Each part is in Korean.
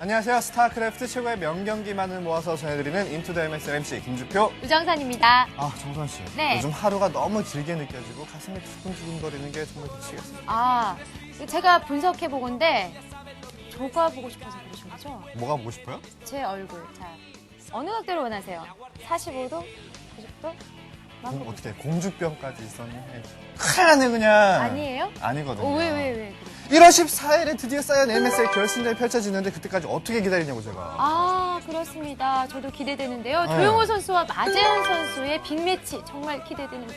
안녕하세요. 스타크래프트 최고의 명경기만을 모아서 전해드리는 인투 더 MS MC 김주표. 우정선입니다. 아, 정선 씨. 네. 요즘 하루가 너무 길게 느껴지고 가슴이 두근두근거리는 게 정말 미치겠습니다. 아, 제가 분석해 보건데 조가 보고 싶어서 그러신 거죠? 뭐가 보고 싶어요? 제 얼굴. 자, 어느 각도로 원하세요? 45도? 90도? 공- 어떻게 공주병까지 있었네. 큰일 나네 그냥. 아니에요? 아니거든요. 어, 왜, 왜, 왜? 1월 14일에 드디어 사이언 MSL 결승전이 펼쳐지는데 그때까지 어떻게 기다리냐고 제가. 아, 그렇습니다. 저도 기대되는데요. 네. 조용호 선수와 마재현 선수의 빅매치 정말 기대되는.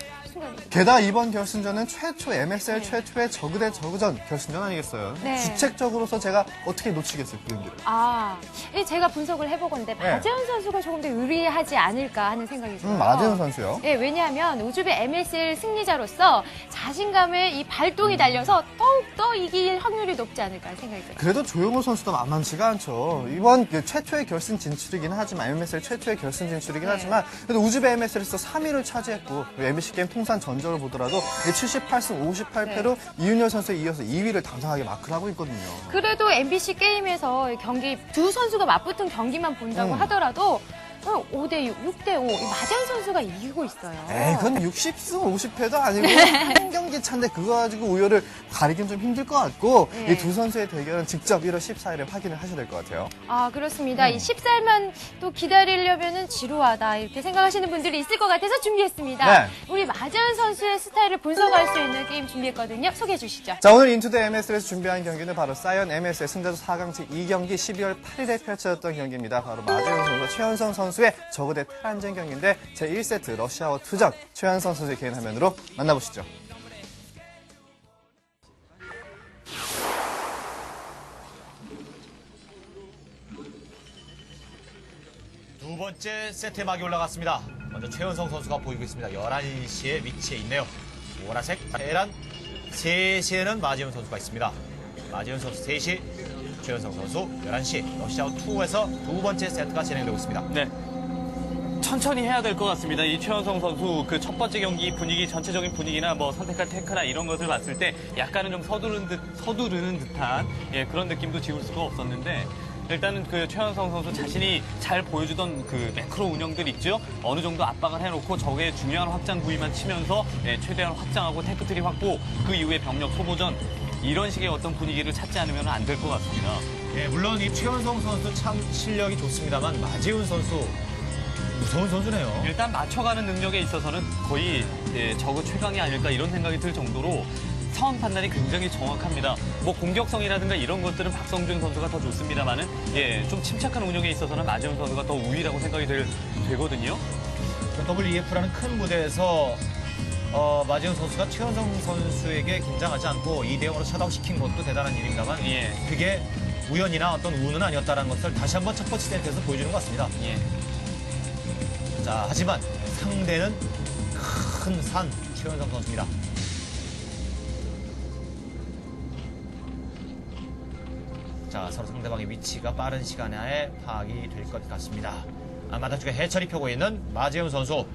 게다가 이번 결승전은 최초 MSL 네. 최초의 저그 대 저그전 결승전 아니겠어요? 네. 주책적으로서 제가 어떻게 놓치겠어요 그 경기를. 아, 이 제가 분석을 해보건데 네. 마재현 선수가 조금 더 유리하지 않을까 하는 생각이 들어요. 음, 마재현 선수요. 예, 왜냐하면 우즈베 MSL 승리자로서 자신감의 이 발동이 달려서 더욱더 이길 확률이 높지 않을까 생각이 들어요. 그래도 조용호 선수도 만만치가 않죠. 이번 그 최초의 결승 진출이긴 하지만 MSL 최초의 결승 진출이긴 네. 하지만 그래도 우즈베 MSL에서 3위를 차지했고 MBC 게임 통산 전적을 보더라도 78승 58패로 네. 이윤열 선수에 이어서 2위를 당당하게 마크를 하고 있거든요. 그래도 MBC 게임에서 경기 두 선수가 맞붙은 경기만 본다고 음. 하더라도 5 대 6, 6 대 5 마재현 선수가 이기고 있어요. 에이, 그건 60승 50패도 아니고 한 경기 차인데 그거 가지고 우열을 가리긴 좀 힘들 것 같고 네. 이 두 선수의 대결은 직접 1월 14일에 확인을 하셔야 될 것 같아요. 아, 그렇습니다. 이 10살만 또 기다리려면은 지루하다. 이렇게 생각하시는 분들이 있을 것 같아서 준비했습니다. 네. 우리 마재현 선수의 스타일을 분석할 수 있는 게임 준비했거든요. 소개해 주시죠. 자, 오늘 인투더 MSL에서 준비한 경기는 바로 사이언 MSL 승자조 4강 제2경기 12월 8일에 펼쳐졌던 경기입니다. 바로 마재훈 선수와 최현성 선수 의 저그 대 테란전 경기인데 제1세트 러시아워 투전 최현성 선수의 개인 화면으로 만나보시죠. 두 번째 세트에 막이 올라갔습니다. 먼저 최현성 선수가 보이고 있습니다. 11시에 위치해 있네요. 보라색 테란 3시에는 마지훈 선수가 있습니다. 마지훈 선수 3시, 최현성 선수 11시 러시아우 2에서 두 번째 세트가 진행되고 있습니다. 네. 천천히 해야 될 것 같습니다. 이 최현성 선수 그 첫 번째 경기 분위기 전체적인 분위기나 뭐 선택한 테크나 이런 것을 봤을 때 약간은 좀 서두르는 듯 서두르는 듯한 예, 그런 느낌도 지울 수가 없었는데 일단은 그 최현성 선수 자신이 잘 보여주던 그 매크로 운영들 있죠. 어느 정도 압박을 해놓고 적의 중요한 확장 부위만 치면서 예, 최대한 확장하고 테크트리 확보 그 이후에 병력 소모전 이런 식의 어떤 분위기를 찾지 않으면 안 될 것 같습니다. 예, 물론 이 최현성 선수 참 실력이 좋습니다만 마지훈 선수 무서운 선수네요. 일단 맞춰가는 능력에 있어서는 거의 예, 저거 최강이 아닐까 이런 생각이 들 정도로 상황 판단이 굉장히 정확합니다. 뭐 공격성이라든가 이런 것들은 박성준 선수가 더 좋습니다만은 예, 좀 침착한 운영에 있어서는 마지훈 선수가 더 우위라고 생각이 될, 되거든요. WEF라는 큰 무대에서 어, 마지훈 선수가 최현성 선수에게 긴장하지 않고 2대 0으로 셧아웃 시킨 것도 대단한 일입니다만 예. 그게 우연이나 어떤 운은 아니었다는 것을 다시 한번 첫 번째 세트에서 보여주는 것 같습니다. 예. 자, 하지만 상대는 큰 산 최현성 선수입니다. 자, 서로 상대방의 위치가 빠른 시간 내에 파악이 될 것 같습니다. 아마다 쪽에 해철이 펴고 있는 마재훈 선수.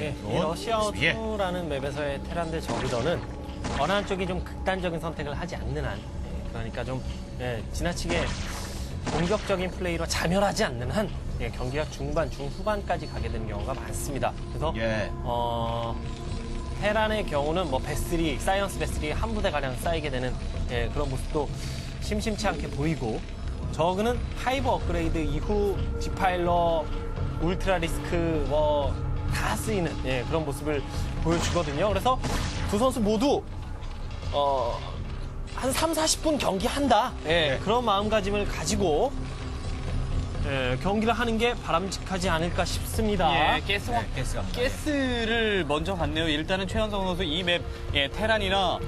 자, 먼저 네, 이 들어온 러시아워 수비에 2라는 맵에서의 테란대 저그전은 어느 한쪽이 좀 극단적인 선택을 하지 않는 한, 예, 그러니까 좀 예, 지나치게 공격적인 플레이로 자멸하지 않는 한 예, 경기가 중반, 중후반까지 가게 되는 경우가 많습니다. 그래서 예. 어, 테란의 경우는 뭐 베스리, 사이언스 베스리 한 부대 가량 쌓이게 되는 예, 그런 모습도 심심치 않게 보이고 저그는 하이브 업그레이드 이후 디파일러, 울트라 리스크 뭐 다 쓰이는 예, 그런 모습을 보여주거든요. 그래서 두 선수 모두 어, 한 3, 40분 경기한다. 예, 그런 마음가짐을 가지고 예, 경기를 하는 게 바람직하지 않을까 싶습니다. 예, 가스 확 네, 가스가 가스를 먼저 갔네요. 일단은 최현성 선수 이맵 예, 테란이나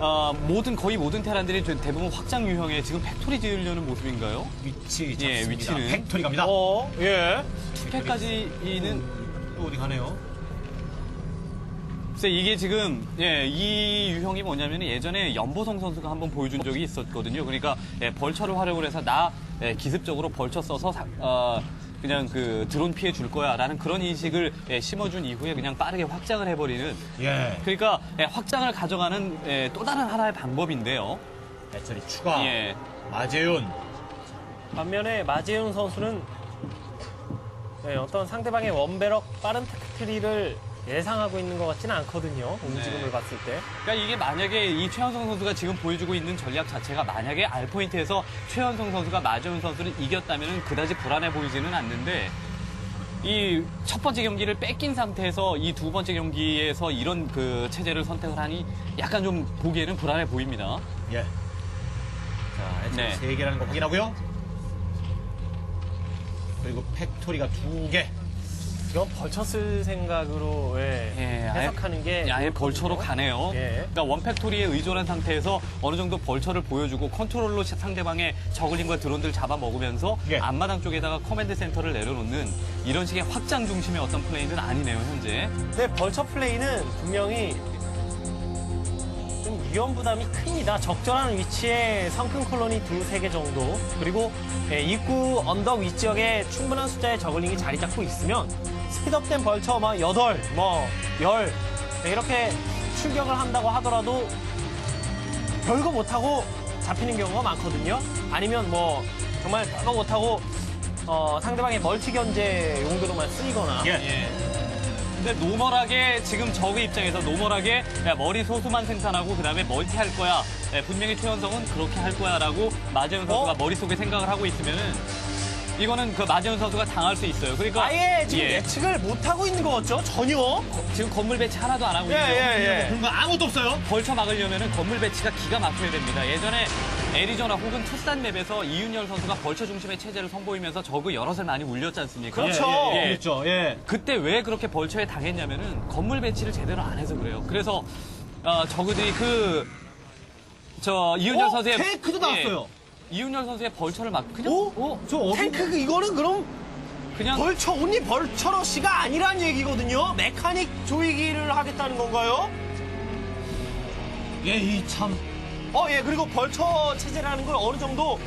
어, 모든 거의 모든 테란들이 대부분 확장 유형의 지금 팩토리 지으려는 모습인가요? 위치 예, 잡습니다. 위치는. 팩토리 갑니다. 어, 예. 투패까지는 또 어디 가네요? 글쎄 이게 지금 예, 이 유형이 뭐냐면 예전에 연보성 선수가 한번 보여준 적이 있었거든요. 그러니까 예, 벌처를 활용을 해서 나 예, 기습적으로 벌처 써서 사- 어, 그냥 그 드론 피해 줄 거야라는 그런 인식을 예, 심어준 이후에 그냥 빠르게 확장을 해버리는 예. 그러니까 예, 확장을 가져가는 예, 또 다른 하나의 방법인데요. 해철이 추가. 예. 마재윤. 반면에 마재윤 선수는 네, 어떤 상대방의 원배럭 빠른 테크트리를 예상하고 있는 것 같지는 않거든요. 움직임을 네. 봤을 때. 그러니까 이게 만약에 이 최현성 선수가 지금 보여주고 있는 전략 자체가 만약에 알포인트에서 최현성 선수가 마재훈 선수를 이겼다면 그다지 불안해 보이지는 않는데 이 첫 번째 경기를 뺏긴 상태에서 이 두 번째 경기에서 이런 그 체제를 선택을 하니 약간 좀 보기에는 불안해 보입니다. 예. 자, 네. 세 개라는 거 확인하고요. 그리고 팩토리가 두 개. 벌쳐 쓸 생각으로 예, 예, 아예- 해석하는 게 아예 벌처로 가네요. 예. 그러니까 원팩토리에 의존한 상태에서 어느 정도 벌처를 보여주고 컨트롤로 상대방의 저글링과 드론들 잡아먹으면서 예. 앞마당 쪽에다가 커맨드 센터를 내려놓는 이런 식의 확장 중심의 어떤 플레이는 아니네요, 현재. 근데 벌처 플레이는 분명히 좀 위험 부담이 큽니다. 적절한 위치에 성큰 콜로니 두 세 개 정도 그리고 예, 입구 언덕 위쪽에 충분한 숫자의 저글링이 자리 잡고 있으면 스피드업된 벌처 막 여덟, 뭐 열, 네, 이렇게 출격을 한다고 하더라도 별거 못하고 잡히는 경우가 많거든요. 아니면 뭐 정말 별거 못하고 어, 상대방의 멀티 견제 용도로만 쓰이거나 예. 근데 노멀하게 지금 저그 입장에서 노멀하게 야, 머리 소수만 생산하고 그다음에 멀티 할 거야. 예, 분명히 최현성은 그렇게 할 거야라고 마재훈 선수가 어? 머릿속에 생각을 하고 있으면은 이거는 그 마재훈 선수가 당할 수 있어요. 그러니까 아예 지금 예, 예 측을 못 하고 있는 것 같죠? 전혀? 지금 건물 배치 하나도 안 하고 예, 있죠. 예, 예. 그런 거 아무것도 없어요. 벌쳐 막으려면은 건물 배치가 기가 막혀야 됩니다. 예전에 애리조나 혹은 투싼 맵에서 이윤열 선수가 벌쳐 중심의 체제를 선보이면서 저그 여럿을 많이 울렸지 않습니까? 그렇죠. 예, 예, 예. 그렇죠. 예. 그때 왜 그렇게 벌처에 당했냐면은 건물 배치를 제대로 안 해서 그래요. 그래서 어, 저그들이 그 저 이윤열 어? 선수의 탱크도 나왔어요. 예, 이윤열 선수의 벌처를 막 그냥 오? 어? 저 어디 탱크 그 이거는 그럼 그냥 벌처 온리 벌처러시가 아니란 얘기거든요. 메카닉 조이기를 하겠다는 건가요? 예, 이 참. 어, 예, 그리고 벌처 체제라는 걸 어느 정도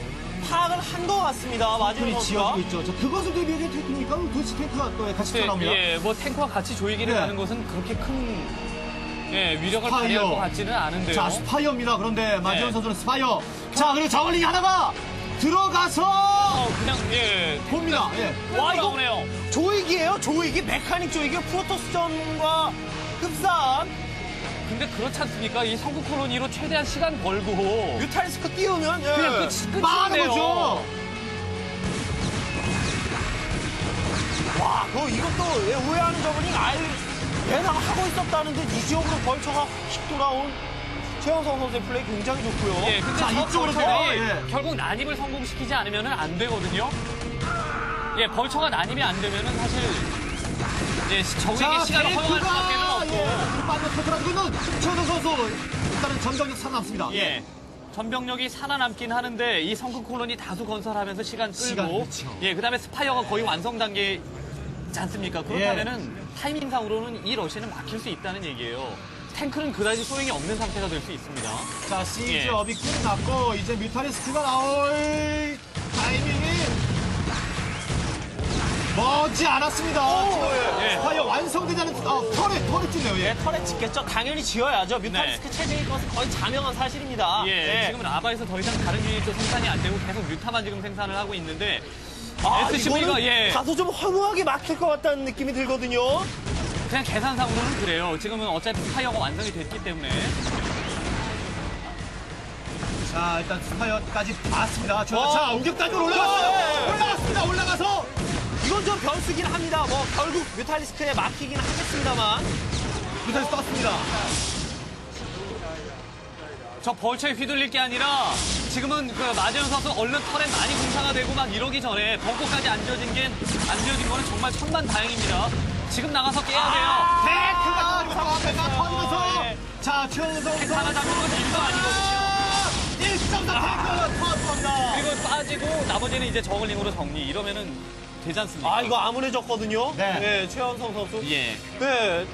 파악을 한 것 같습니다. 마지막 분이 선수가. 지어지고 있죠. 저 그것을 대비해서 탱크니까 도대체 탱크가 또 같이 튀어나옵니다. 예, 뭐 탱크와 같이 조이기를 네. 하는 것은 그렇게 큰 예, 위력을 발휘할 것 같지는 않은데요. 자, 스파이어입니다. 그런데 마지원 네. 선수는 스파이어. 자, 그리고 저글링 하나가 들어가서 어, 그냥 예, 봅니다. 예. 와, 이거 나오네요. 조이기예요? 조이기? 메카닉 조이기? 프로토스전과 흡사한 근데 그렇지 않습니까? 이 성국 콜로니로 최대한 시간 벌고 뮤탈리스크 띄우면 예. 그냥 끝이 많은. 거죠. 와, 그 이것도 예, 오해하는 저분이 알 예상하고 있었다는데 이 지역으로 벌처가 휙 돌아온 최영성 선수의 플레이 굉장히 좋고요. 예, 근데 자, 저 이쪽으로 더, 예. 결국 난입을 성공시키지 않으면 안 되거든요. 예, 벌처가 난입이 안 되면은 사실 예, 적에게 시간을 허용할 예, 터트라지고 있는 최원성 선수. 일단은 전정력 살아남습니다. 예. 전병력이 살아남긴 하는데 이 성급 콜론이 다수 건설하면서 시간 시간, 끌고 그렇죠. 예 그다음에 스파이어가 거의 완성 단계지 않습니까? 그렇다면은 타이밍상으로는 이 러시는 막힐 수 있다는 얘기예요. 탱크는 그다지 소용이 없는 상태가 될 수 있습니다. 자, 시즈 예. 업이 끝났고, 이제 뮤타리스크가 나올 타이밍이 머지 않았습니다. 지금 예. 않은, 어, 털에, 털에 찔네요, 예. 예, 털에 찍겠죠. 당연히 지어야죠. 뮤탈리스크 체제인 것은 거의 자명한 사실입니다. 예, 지금은 아바에서 더 이상 다른 유닛도 생산이 안 되고 계속 뮤타만 지금 생산을 하고 있는데 아, SCV가 이거는 예 다소 좀 허무하게 막힐 것 같다는 느낌이 들거든요. 그냥 계산상으로는 그래요. 지금은 어차피 스파이어가 완성이 됐기 때문에 자, 일단 스파이어까지 봤습니다. 자, 어. 자, 공격단으로 올라갔어요. 예. 올라갔습니다. 올라가서. 이건 좀 변수긴 합니다. 뭐 결국 뮤탈리스크에 막히긴 하겠습니다만. 뮤타리스크 떴습니다. 저 벌처에 휘둘릴 게 아니라 지금은 그 마재현 선수 얼른 털에 많이 공사가 되고 막 이러기 전에 벙커까지 안 지어진 게안 지어진 거는 정말 천만 다행입니다. 지금 나가서 깨야 돼요. 탱크가 터지고 상황 앞에가 터지면서. 예. 자, 최원성 탱크 하나 선수. 잡는 건 일도 아니거든요. 1.4 탱크가 터졌습니다. 그리고 빠지고 나머지는 이제 저글링으로 정리 이러면은 되지 않습니까? 아, 이거 암울해졌거든요. 네. 네, 최원성 선수. 예. 네.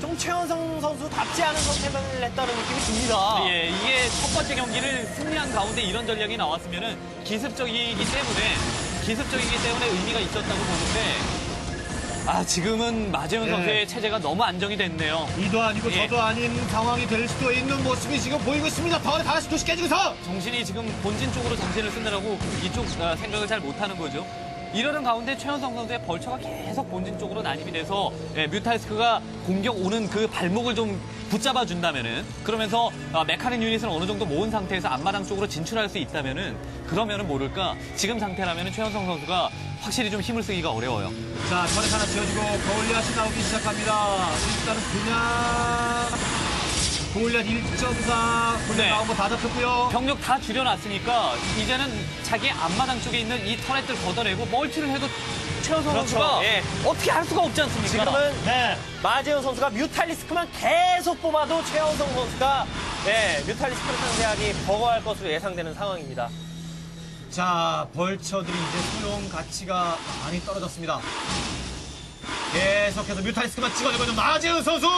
좀 최원성 선수답지 않은 선택을 했다는 느낌이 듭니다. 예, 이게 첫 번째 경기를 승리한 가운데 이런 전략이 나왔으면은 기습적이기 때문에 기습적이기 때문에 의미가 있었다고 보는데 아 지금은 마재훈 네. 선수의 체제가 너무 안정이 됐네요. 이도 아니고 예. 저도 아닌 상황이 될 수도 있는 모습이 지금 보이고 있습니다. 더 다시 도시 깨지고서 정신이 지금 본진 쪽으로 정신을 쓰느라고 이쪽 아, 생각을 잘 못하는 거죠. 이러는 가운데 최현성 선수의 벌처가 계속 본진 쪽으로 난입이 돼서 예, 뮤탈스크가 공격 오는 그 발목을 좀 붙잡아 준다면은 그러면서 아, 메카닉 유닛을 어느 정도 모은 상태에서 앞마당 쪽으로 진출할 수 있다면은 그러면은 모를까 지금 상태라면은 최현성 선수가 확실히 좀 힘을 쓰기가 어려워요. 자, 터렛 하나 지어지고 거울리앗이 나오기 시작합니다. 일단은 그냥 거울리앗 1.4 골리앗 네. 나온 거 다 잡혔고요. 병력 다 줄여놨으니까 이제는 자기 앞마당 쪽에 있는 이 터렛들 걷어내고 멀티를 해도 그렇죠. 선수가 예. 어떻게 할 수가 없지 않습니까? 지금은 네. 마재현 선수가 뮤탈리스크만 계속 뽑아도 최원성 선수가 네, 뮤탈리스크를 상대하기 버거할 것으로 예상되는 상황입니다. 자, 벌처들이 이제 소용 가치가 많이 떨어졌습니다. 계속해서 뮤탈리스크만 찍어내고 있는 마재은 선수.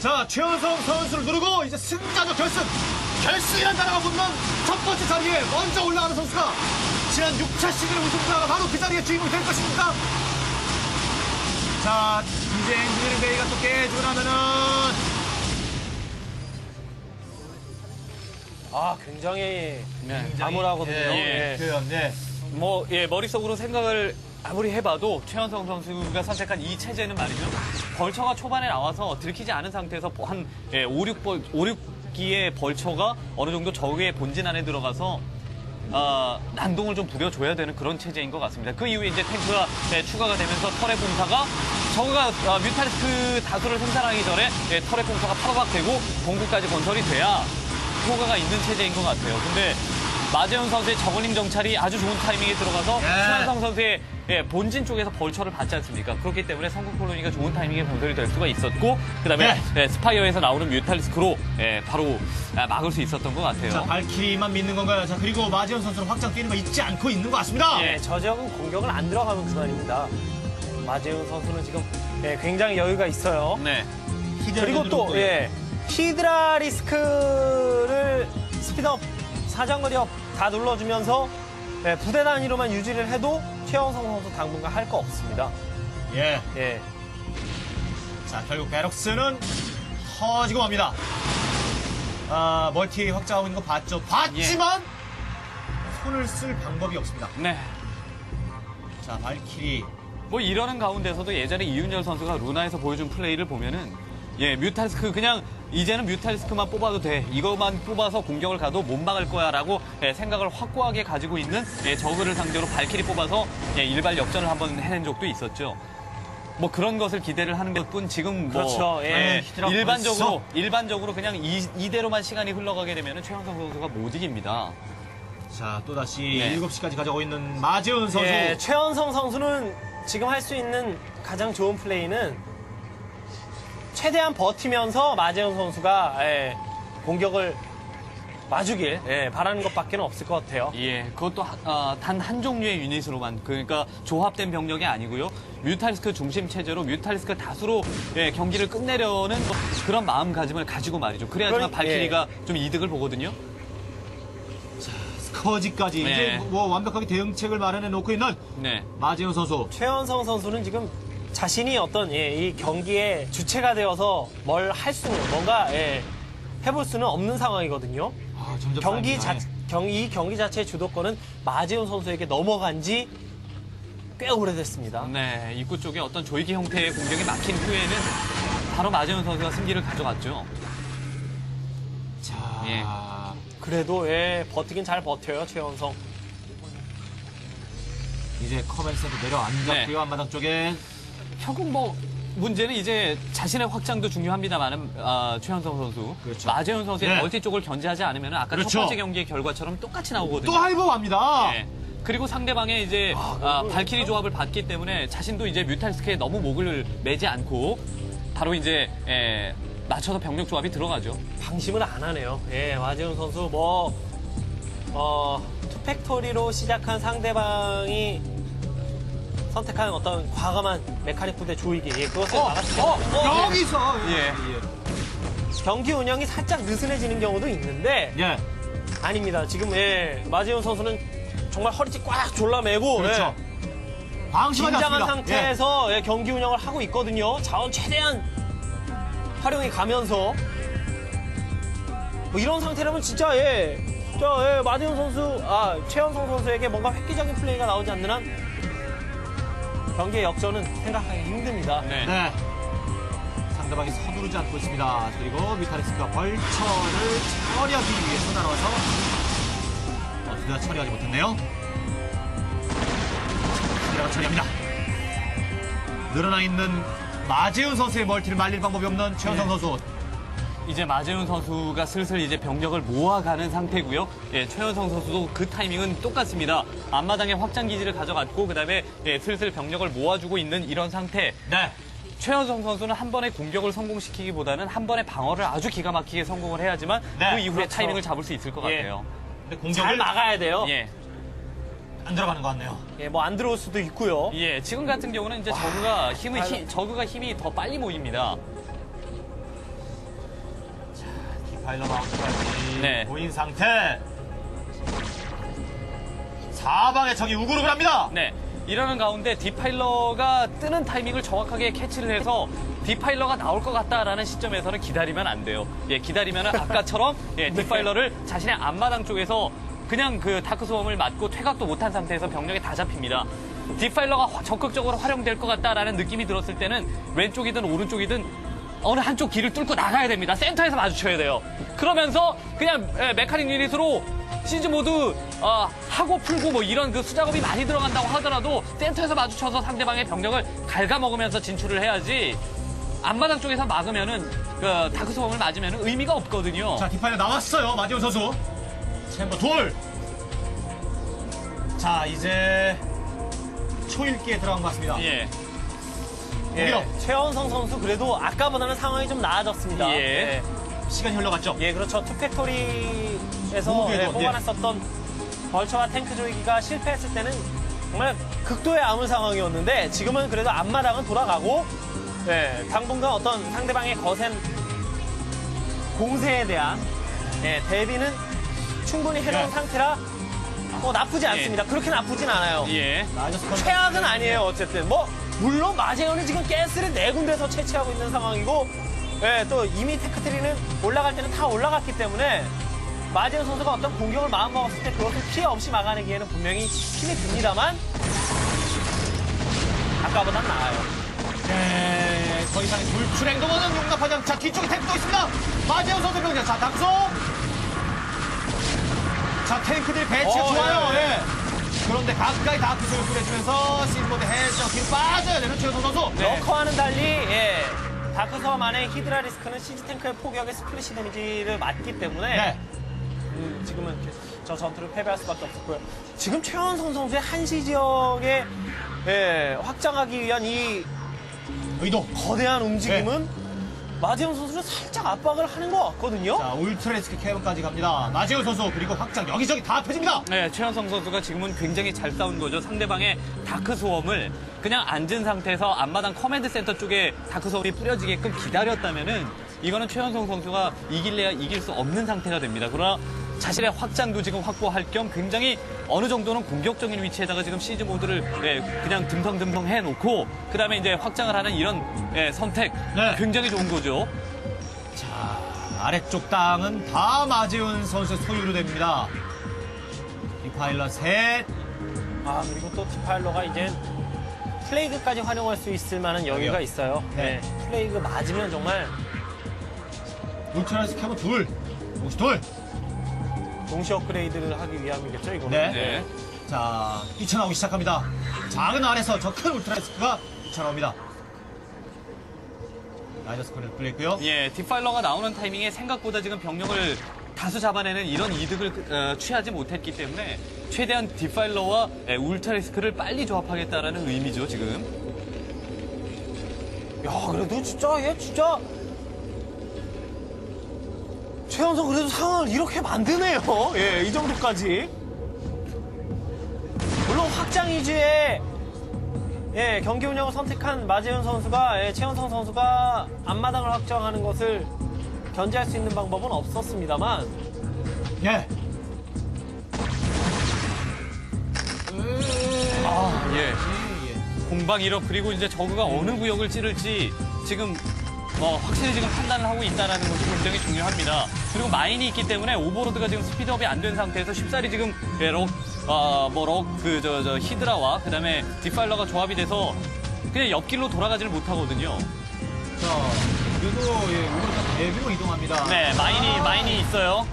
자, 최은성 선수를 누르고 이제 승자조 결승. 결승이라는 단어가 붙는 첫 번째 자리에 먼저 올라가는 선수가 지난 6차 시즌 우승자가 바로 그 자리에 주인공이 될 것입니다. 자, 이제 엔지니어링 베이가 또 깨지고 나면은 아, 굉장히 네. 암울하거든요. 예. 예. 그, 네. 뭐, 예, 머릿속으로 생각을 아무리 해봐도 최현성 선수가 선택한 이 체제는 말이죠. 벌처가 초반에 나와서 들키지 않은 상태에서 한 예, 5, 6벌, 5, 6기의 벌처가 어느 정도 적의 본진 안에 들어가서 아, 난동을 좀 부려줘야 되는 그런 체제인 것 같습니다. 그 이후에 이제 탱크가 예, 추가가 되면서 터렛 공사가 저가 아, 뮤탈리스크 다수를 생산하기 전에 예, 터렛 공사가 파로박되고 공구까지 건설이 돼야 효과가 있는 체제인 것 같아요. 근데 마재현 선수의 저글링 정찰이 아주 좋은 타이밍에 들어가서 예. 최현성 선수의 예, 본진 쪽에서 벌처를 받지 않습니까? 그렇기 때문에 성공 콜로니가 좋은 타이밍에 건설이 될 수가 있었고 그다음에 예, 스파이어에서 나오는 뮤탈리스크로 예, 바로 아, 막을 수 있었던 것 같아요. 자, 발키리만 믿는 건가요? 자, 그리고 마지원 선수는 확장 뛰는 거 잊지 않고 있는 것 같습니다. 예. 네, 저 지역은 공격을 안 들어가면 그만입니다. 마재훈 선수는 지금 예, 굉장히 여유가 있어요. 네. 그리고 또 예, 히드라 리스크를 스피드업, 사정거리업 다 눌러주면서 예, 부대 단위로만 유지를 해도 최영성 선수 당분간 할 거 없습니다. 예. 예. 자, 결국 베럭스는 터지고 맙니다. 아, 멀티 확장하고 있는 거 봤죠? 봤지만 손을 쓸 방법이 없습니다. 네. 자, 발키리. 뭐 이러는 가운데서도 예전에 이윤열 선수가 루나에서 보여준 플레이를 보면은 예 뮤탈리스크 그냥 이제는 뮤탈리스크만 뽑아도 돼 이것만 뽑아서 공격을 가도 못 막을 거야 라고 예, 생각을 확고하게 가지고 있는 예, 저그를 상대로 발키리 뽑아서 예, 일발 역전을 한번 해낸 적도 있었죠. 뭐 그런 것을 기대를 하는 것뿐 지금 뭐 그렇죠, 예. 일반적으로. 일반적으로 그냥 이, 이대로만 시간이 흘러가게 되면 최현성 선수가 못 이깁니다. 자, 또다시 네. 7시까지 가져오고 있는 마재훈 선수. 예, 최원성 선수는 지금 할 수 있는 가장 좋은 플레이는 최대한 버티면서 마재훈 선수가 예, 공격을 마주길 예, 바라는 것밖에 없을 것 같아요. 예, 그것도 단 한 종류의 유닛으로만 그러니까 조합된 병력이 아니고요. 뮤탈리스크 중심 체제로 뮤탈리스크 다수로 예, 경기를 끝내려는 뭐 그런 마음가짐을 가지고 말이죠. 그래야지만 그러니- 발키리가 좀 이득을 보거든요. 스커지까지 네. 이제 뭐 완벽하게 대응책을 마련해 놓고 있는 네. 마재훈 선수. 최원성 선수는 지금 자신이 어떤 예, 이 경기의 주체가 되어서 뭘 할 수는 뭔가 예, 해볼 수는 없는 상황이거든요. 아, 점점 경기 자, 쌓입니다. 경, 이 경기 자체의 주도권은 마재훈 선수에게 넘어간 지 꽤 오래됐습니다. 네, 입구 쪽에 어떤 조이기 형태의 공격이 막힌 후에는 바로 마재훈 선수가 승기를 가져갔죠. 자, 예. 그래도 예, 버티긴 잘 버텨요 최원성. 이제 커맨 센터 내려앉았고요. 네. 앞마당 쪽에. 결국 뭐 문제는 이제 자신의 확장도 중요합니다만은 아, 최현성 선수, 그렇죠. 마재훈 선수의 네. 멀티 쪽을 견제하지 않으면 아까 그렇죠. 첫 번째 경기의 결과처럼 똑같이 나오거든요. 또 하이버 갑니다. 네. 그리고 상대방의 이제 아, 발키리 조합을 봤기 때문에 자신도 이제 뮤탈스크에 너무 목을 매지 않고 바로 이제 에, 맞춰서 병력 조합이 들어가죠. 방심을 안 하네요. 예, 마재훈 선수 뭐 어, 투팩토리로 시작한 상대방이 선택한 어떤 과감한 메카닉 부대 조이기 예, 그것을 막았을 때 여기서 예. 경기 운영이 살짝 느슨해지는 경우도 있는데 예. 아닙니다. 지금 예, 마재훈 선수는 정말 허리띠 꽉 졸라매고 그렇죠. 예, 방심하지 긴장한 않습니다. 상태에서 예, 경기 운영을 하고 있거든요. 자원 최대한 활용해 가면서 뭐 이런 상태라면 진짜 예, 저 예, 마디온 선수, 아 최현성 선수에게 뭔가 획기적인 플레이가 나오지 않는 한 경기의 역전은 생각하기 힘듭니다. 예. 네. 네. 상대방이 서두르지 않고 있습니다. 그리고 미타리스크가 벌처를 처리하기 위해서 날아와서 어, 둘다 처리하지 못했네요. 이라가 처리합니다. 늘어나 있는 마재훈 선수의 멀티를 말릴 방법이 없는 최현성 선수. 이제 마재훈 선수가 슬슬 이제 병력을 모아가는 상태고요. 예, 최현성 선수도 그 타이밍은 똑같습니다. 앞마당에 확장 기지를 가져갔고 그다음에 예, 슬슬 병력을 모아주고 있는 이런 상태. 네. 최현성 선수는 한 번에 공격을 성공시키기보다는 한 번에 방어를 아주 기가 막히게 성공을 해야지만 네, 그 이후에 그렇죠. 타이밍을 잡을 수 있을 것 예. 같아요. 근데 잘 공격을 막아야 돼요. 예. 안 들어가는 것 같네요. 예, 뭐 안 들어올 수도 있고요. 예, 지금 같은 경우는 이제 저그가 힘을 힘, 저그가 힘이 더 빨리 모입니다. 파일러 마운트까지 네. 보인 상태. 사방에 적이 우글우글 합니다. 네. 이러는 가운데 디파일러가 뜨는 타이밍을 정확하게 캐치를 해서 디파일러가 나올 것 같다라는 시점에서는 기다리면 안 돼요. 예, 기다리면 아까처럼 예, 디파일러를 자신의 앞마당 쪽에서 그냥 그 다크 소음을 맞고 퇴각도 못한 상태에서 병력이 다 잡힙니다. 디파일러가 화- 적극적으로 활용될 것 같다라는 느낌이 들었을 때는 왼쪽이든 오른쪽이든 어느 한쪽 길을 뚫고 나가야 됩니다. 센터에서 마주쳐야 돼요. 그러면서 그냥 예, 메카닉 유닛으로 시즈 모드 어, 하고 풀고 뭐 이런 그 수작업이 많이 들어간다고 하더라도 센터에서 마주쳐서 상대방의 병력을 갉아먹으면서 진출을 해야지 앞마당 쪽에서 막으면은 그 다크소음을 맞으면은 의미가 없거든요. 자, 디파일러 나왔어요. 마지훈 선수. 챔버 둘. 자, 이제 초읽기에 들어간 것 같습니다. 예. 예. 최원성 선수 그래도 아까보다는 상황이 좀 나아졌습니다. 예. 시간이 흘러갔죠. 예, 그렇죠. 투팩토리에서 예, 예. 뽑아냈었던 벌처와 탱크 조이기가 실패했을 때는 정말 극도의 암울 상황이었는데 지금은 그래도 앞마당은 돌아가고 예, 당분간 어떤 상대방의 거센 공세에 대한 예, 대비는 충분히 해놓은 네. 상태라 뭐 나쁘지 않습니다. 그렇게 나쁘진 않아요. 예. 최악은 아니에요, 어쨌든. 뭐, 물론 마재현이 지금 가스를 네 군데서 채취하고 있는 상황이고, 예, 또 이미 테크트리는 올라갈 때는 다 올라갔기 때문에, 마재현 선수가 어떤 공격을 마음먹었을 때 그것을 피해 없이 막아내기에는 분명히 힘이 듭니다만, 아까보단 나아요. 네, 더 이상의 돌출 행동은 용납하지 않. 자, 뒤쪽에 탱크도 있습니다. 마재훈 선수 병력. 자, dak소 자, 탱크들 배치가 어, 좋아요. 예, 예. 예. 그런데 가까이 다크소를 뿌려주면서 시즈모드 해적 뒤로 빠져야 되는 최현성 선수. 네. 러커와는 달리, 예, 다크섬 안에 히드라 리스크는 시즈 탱크의 포격에 스플래시 데미지를 맞기 때문에, 네. 음, 지금은 저 전투를 패배할 수밖에 없었고요. 지금 최원성 선수의 한시 지역에 예, 확장하기 위한 이 의도. 거대한 움직임은 마지훈 선수는 살짝 압박을 하는 것 같거든요. 자, 울트라리스크 캐번까지 갑니다. 마재훈 선수 그리고 확장 여기저기 다 펴집니다. 네, 최현성 선수가 지금은 굉장히 잘 싸운 거죠. 상대방의 다크 소음을 그냥 앉은 상태에서 앞마당 커맨드 센터 쪽에 다크 소음이 뿌려지게끔 기다렸다면은 이거는 최현성 선수가 이길래야 이길 수 없는 상태가 됩니다. 그러나 자신의 확장도 지금 확보할 겸 굉장히 어느 정도는 공격적인 위치에다가 지금 시즈 모드를 예, 그냥 듬성듬성 해놓고 그 다음에 이제 확장을 하는 이런 예, 선택 네. 굉장히 좋은 거죠. 자, 아래쪽 땅은 다 마재훈 선수의 소유로 됩니다. 디파일러 셋. 아 그리고 또 디파일러가 이제 플레이그까지 활용할 수 있을 만한 여유가 여기요? 있어요. 네. 네. 플레이그 맞으면 정말 울트라리스크 캐번 둘. 동시 둘. 동시 업그레이드를 하기 위함이겠죠 이거는. 네. 네. 자, 뛰쳐나오기 시작합니다. 작은 알에서 저 큰 울트라리스크가 뛰쳐나옵니다. 라이더스 컨을 뚫렸고요. 예, 딥파일러가 나오는 타이밍에 생각보다 지금 병력을 다수 잡아내는 이런 이득을 어, 취하지 못했기 때문에 최대한 딥파일러와 예, 울트라리스크를 빨리 조합하겠다라는 의미죠, 지금. 야 그래도 진짜 얘 진짜 최현성 그래도 상황을 이렇게 만드네요. 예, 이 정도까지. 물론 확장 위주의 예, 경기 운영을 선택한 마재현 선수가 예, 최현성 선수가 앞마당을 확정하는 것을 견제할 수 있는 방법은 없었습니다만 예. 아, 예. 공방 1업 그리고 이제 저그가 어느 구역을 찌를지 지금 뭐 확실히 지금 판단을 하고 있다는 것이 굉장히 중요합니다. 그리고 마인이 있기 때문에 오버로드가 지금 스피드업이 안 된 상태에서 쉽사리 지금 예, 럭, 아, 뭐 럭, 그, 저, 저, 히드라와 그 다음에 디파일러가 조합이 돼서 그냥 옆길로 돌아가지를 못하거든요. 자, 그리고 예, 오버로드 대비로 이동합니다. 네, 마인이, 마인이 있어요.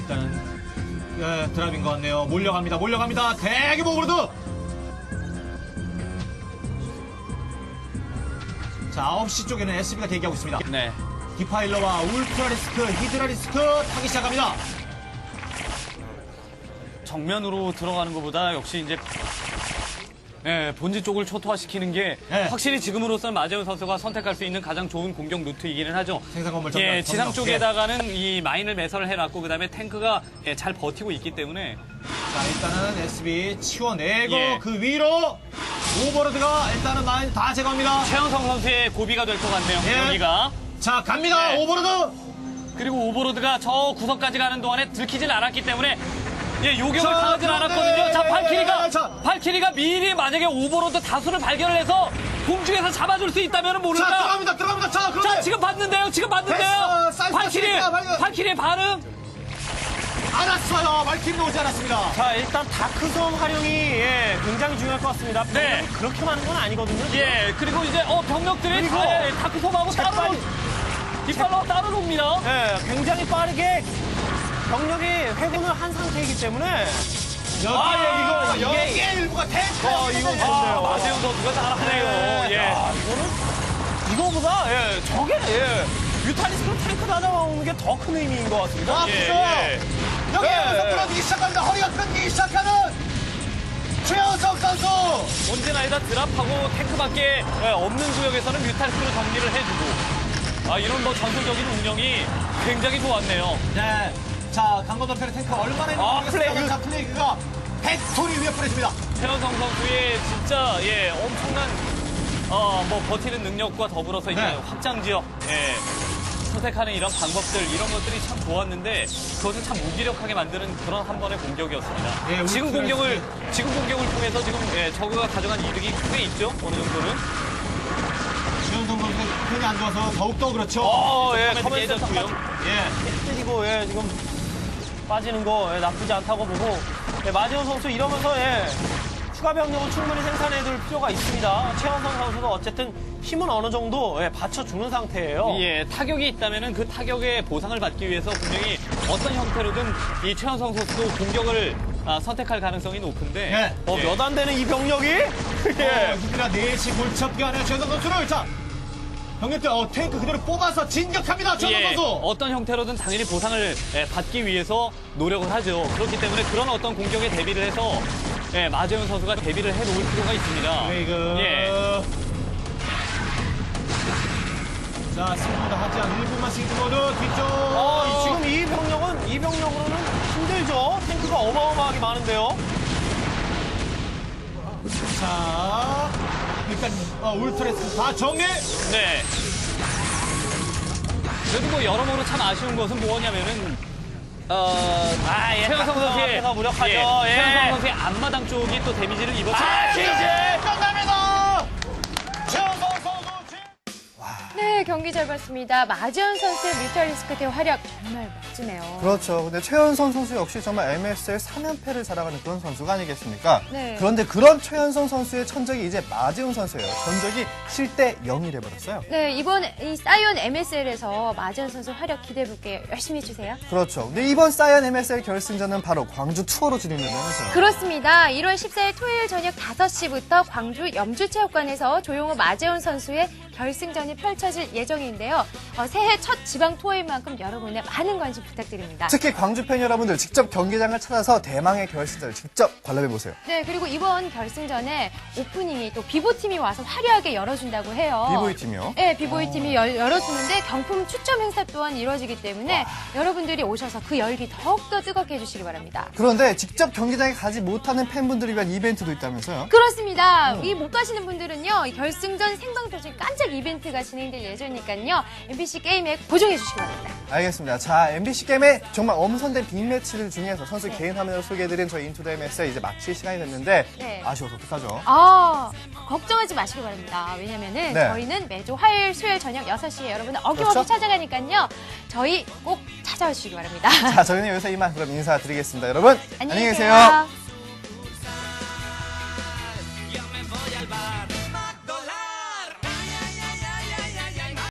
일단은 예, 드랍인 것 같네요. 몰려갑니다. 몰려갑니다. 대규모 오버로드. 자, 9시 쪽에는 SB가 대기하고 있습니다. 네. 디파일러와 울트라리스크, 히드라리스크 타기 시작합니다. 정면으로 들어가는 것보다 역시 이제 예, 본지 쪽을 초토화시키는 게 네. 확실히 지금으로서는 마재훈 선수가 선택할 수 있는 가장 좋은 공격 루트이기는 하죠. 생산 건물 예, 지상. 쪽에다가는 이 마인을 매설을 해놨고 그다음에 탱크가 예, 잘 버티고 있기 때문에 자, 일단은 SB 치워내고 예. 그 위로 오버로드가 일단은 마인 다 제거합니다. 최영성 선수의 고비가 될 것 같네요. 예. 여기가 자, 갑니다. 네. 오버로드. 그리고 오버로드가 저 구석까지 가는 동안에 들키질 않았기 때문에 예, 요격을 자, 당하진 그런데, 않았거든요. 자, 예, 발키리가 자. 발키리가 미리 만약에 오버로드 다수를 발견을 해서 공중에서 잡아줄 수 있다면 자, 모를까. 들어갑니다. 들어갑니다. 자, 그런데 자, 지금 봤는데요. 지금 봤는데요. 됐어. 사이즈 발키리, 됐으니까 발견. 발키리의 반응. 안 왔어요. 말키는 오지 않았습니다. 자, 일단 다크솜 활용이 예, 굉장히 중요할 것 같습니다. 네. 병력이 그렇게 많은 건 아니거든요. 예, 그리고 이제 어 병력들이 그리고 다, 예, 다크솜하고 따로 재빨리. 뒷발로 따로 놉니다. 예, 굉장히 빠르게 병력이 회군을 한 상태이기 때문에 여기에 아, 이거 이게- 여기에 일부가 탱크. 어, 이거 아, 좋네요. 마세훈 선수가 잘하네요. 예. 야, 이거는 이거보다 예, 저게 예, 뮤탈리스크로 탱크 다잡아오는 게 더 큰 의미인 것 같습니다. 아, 예, 그죠? 예. 여기에서 예. 끊어지기 시작합니다. 허리가 끊기기 시작하는 최현석 선수. 언제나 일단 드랍하고 탱크밖에 예, 없는 구역에서는 뮤탈스로 정리를 해주고 아 이런 뭐 전술적인 운영이 굉장히 좋았네요. 네. 자, 강건도 편의 탱크 얼마나 있는지 아, 모르겠습니다. 플레이그. 자, 플레이그가 팩토리 위에 뿌려집니다. 최현성 선수의 진짜 예 엄청난 어 뭐 버티는 능력과 더불어서 이제 네. 확장 지역 예 선택하는 이런 방법들 이런 것들이 참 좋았는데 그것을 참 무기력하게 만드는 그런 한 번의 공격이었습니다. 예, 지금. 공격을 지금 공격을 통해서 지금 예, 저그가 가져간 이득이 크게 있죠 어느 정도는. 최현석 선수의 편이 안 좋아서 더욱더 그렇죠. 어, 예, 커맨드 깨졌고요. 예. 때리고 예, 지금 빠지는 거 예, 나쁘지 않다고 보고 예, 마지원 선수 이러면서 예, 추가 병력을 충분히 생산해둘 필요가 있습니다. 최원성 선수도 어쨌든 힘은 어느 정도 예, 받쳐주는 상태예요. 예, 타격이 있다면은 그 타격의 보상을 받기 위해서 분명히 어떤 형태로든 이 최현성 선수도 공격을 아, 선택할 가능성이 높은데 예. 어, 몇 안 되는 이 병력이 예. 어, 힘이나 넷이 골잡기 하는 최현석 선수를 자. 형님들 어, 탱크 그대로 뽑아서 진격합니다. 최현석 예, 선수. 어떤 형태로든 당연히 보상을 예, 받기 위해서 노력을 하죠. 그렇기 때문에 그런 어떤 공격에 대비를 해서 예, 마재훈 선수가 대비를 해 놓을 필요가 있습니다. 플레이그. 예. 자, 승부도 하지 않은 1분만 승부 모드 뒤쪽. 어, 이- 지금 이 병력은 이 병력으로는 힘들죠. 탱크가 어마어마하게 많은데요. 자, 일단 어, 울트라스 다 정리. 네. 그래도 뭐 여러모로 참 아쉬운 것은 뭐냐면은 어, 아, 예, 최현성 선수의 앞에서 무력하죠. 예, 예. 최현성 선수의 앞마당 쪽이 또 데미지를 입었죠. 아, 이제 끝납니다. 최현석 선수 진- 네, 경기 잘 봤습니다. 마지원 선수의 뮤탈리스크 대활약 정말 멋지네요. 그렇죠. 근데 최연성 선수 역시 정말 MSL 3연패를 자랑하는 그런 선수가 아니겠습니까? 네. 그런데 그런 최연성 선수의 천적이 이제 마지훈 선수예요. 전적이 7대 0이 돼버렸어요. 네, 이번 이 사이언 MSL에서 마지원 선수 활약 기대해 볼게요. 열심히 해주세요. 그렇죠. 근데 이번 사이언 MSL 결승전은 바로 광주 투어로 진행된다면서요. 그렇습니다. 1월 14일 토요일 저녁 5시부터 광주 염주체육관에서 조용호 마재훈 선수의 결승전이 펼쳐질 예정인데요. 어, 새해 첫 지방 투어인 만큼 여러분의 많은 관심 부탁드립니다. 특히 광주 팬 여러분들 직접 경기장을 찾아서 대망의 결승전을 직접 관람해 보세요. 네, 그리고 이번 결승전에 오프닝이 또 비보팀이 와서 화려하게 열어준다고 해요. 비보이 팀이요. 네, 비보이 팀이 열, 열어주는데 경품 추첨 행사 또한 이루어지기 때문에 여러분들이 오셔서 그 열기 더욱더 뜨겁게 해주시기 바랍니다. 그런데 직접 경기장에 가지 못하는 팬분들을 위한 이벤트도 있다면서요. 그렇습니다. 이 못 가시는 분들은요, 이 결승전 생방 도중 깜짝 깜짝 이벤트가 진행될 예정이니까요. MBC 게임에 고정해 주시기 바랍니다. 알겠습니다. 자, MBC 게임의 정말 엄선된 빅매치를 중에서 선수 네. 개인 화면으로 소개해드린 저희 인투더 MS 이제 마칠 시간이 됐는데 네. 아쉬워서 어떡하죠? 아, 걱정하지 마시기 바랍니다. 왜냐면은 네. 저희는 매주 화요일, 수요일 저녁 6시에 여러분을 어김없이 그렇죠? 찾아가니까요. 저희 꼭 찾아와 주시기 바랍니다. 자, 저희는 여기서 이만 그럼 인사드리겠습니다. 여러분, 안녕히 계세요. 계세요.